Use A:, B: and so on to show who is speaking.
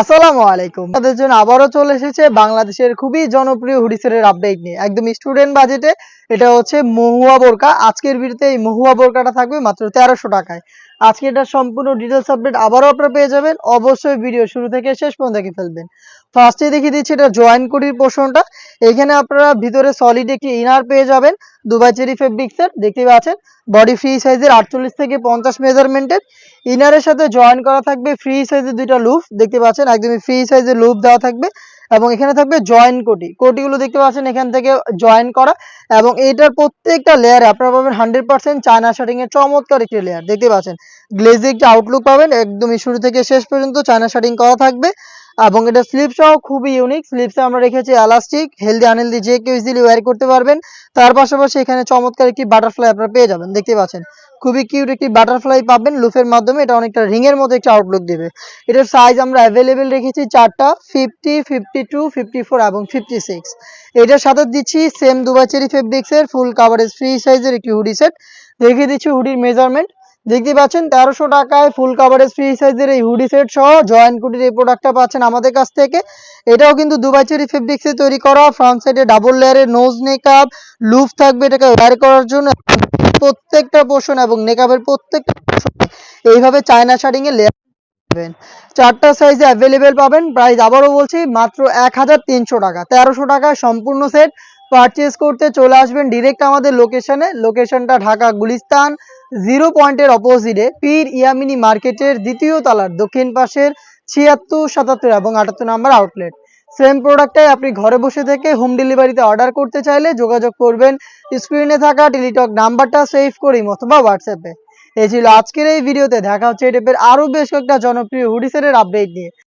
A: আসসালামু আলাইকুম। তাদের জন্য আবারও চলে এসেছে বাংলাদেশের খুবই জনপ্রিয় হুডিসের আপডেট নিয়ে। একদম স্টুডেন্ট বাজেটে এটা হচ্ছে মহুয়া বোরকা। আজকের ভিডিওতে এই মহুয়া বোরকাটা থাকবে মাত্র তেরোশো টাকায়। আজকে এটা সম্পূর্ণ ডিটেলস আপডেট আবারও আপনারা পেয়ে যাবেন। অবশ্যই ভিডিও শুরু থেকে শেষ পর্যন্ত দেখে ফেলবেন। ফার্স্টে দেখিয়ে দিচ্ছি এটা জয়েন কোটির পোর্শনটা এখানে আপনারা ভিতরে সলিড একটি ইনার পেয়ে যাবেন। দুবাই চেরি ফেব্রিক্সের দেখতে পাচ্ছেন? বডি ফ্রি সাইজের আটচল্লিশ থেকে পঞ্চাশ মেজারমেন্টের ইনারের সাথে জয়েন করা থাকবে ফ্রি সাইজের দুইটা লুপ দেখতে পাচ্ছেন? একদমই ফ্রি সাইজের লুপ দেওয়া থাকবে। এবং এখানে থাকবে জয়েন কোটি। কোটিগুলো দেখতে পাচ্ছেন এখান থেকে জয়েন করা। এবং এটার প্রত্যেকটা লেয়ারে আপনারা পাবেন হান্ড্রেড পার্সেন্ট চায়না শার্টিং এর চমৎকার একটি লেয়ার দেখতে পাচ্ছেন? গ্লেজি একটা আউটলুক পাবেন। একদমই শুরু থেকে শেষ পর্যন্ত চায়না শার্টিং করা থাকবে। এবং এটা স্লিপ সহ খুবই ইউনিক স্লিপসে আমরা রেখেছি এলাস্টিক হেলদি আনহেলদি যে কেউ ইজিলি ওয়্যার করতে পারবেন। তার পাশাপাশি এখানে চমৎকার একটি বাটারফ্লাই আপনারা পেয়ে যাবেন, দেখতে পাচ্ছেন। খুবই কিউট একটি বাটারফ্লাই পাবেন লুফের মাধ্যমে, এটা অনেকটা রিং এর মতো একটি আউটলুক দেবে। এটার সাইজ আমরা অ্যাভেলেবেল রেখেছি চারটা fifty fifty two fifty four এবং ফিফটি সিক্স এটার সাথে দিচ্ছি সেম দুবাই চেরি ফেব্রিক্সের ফুল কাভারেজ ফ্রি সাইজের একটি হুডি সেট দেখিয়ে দিচ্ছি হুডির মেজারমেন্ট দেখতে পাচ্ছেন, তেরোশো টাকায় ফুল কাভারেজ ফ্রি সাইজের এই হুডি সেট সহ জয়েন্ট কুটির এই প্রোডাক্টটা পাচ্ছেন আমাদের কাছ থেকে। এটাও কিন্তু দুবাই চেরি ফেব্রিক্সে তৈরি করা ফ্রন্ট সাইডে ডাবল লেয়ারের নোজ মেকআপ লুফ থাকবে এটাকে ওয়্যার করার জন্য। প্রত্যেকটা পোর্শন এবং নেকআপের প্রত্যেকটা এইভাবে চায়না শাড়িং এ লেয়ার পাবেন। চারটা সাইজে অ্যাভেলেবেল পাবেন প্রাইস আবারও বলছি মাত্র এক হাজার তিনশো টাকা। তেরোশো টাকায় সম্পূর্ণ সেট পারচেজ করতে চলে আসবেন ডিরেক্ট আমাদের লোকেশনে লোকেশনটা ঢাকা, গুলিস্তান। জিরো পয়েন্টের অপোজিটে পীর ইয়ামিনী মার্কেটের দ্বিতীয় তলার দক্ষিণ পাশের ছিয়াত্তর, সাতাত্তর এবং আটাত্তর নাম্বার আউটলেট সেম প্রোডাক্টটাই আপনি ঘরে বসে থেকে হোম ডেলিভারিতে অর্ডার করতে চাইলে যোগাযোগ করবেন। স্ক্রিনে থাকা টেলিটক নাম্বারটা সেভ করি অথবা হোয়াটসঅ্যাপে এই ছিল আজকের এই ভিডিওতে দেখা হচ্ছে এই টাইপের আরও বেশ কয়েকটা জনপ্রিয় হুডিসের আপডেট নিয়ে।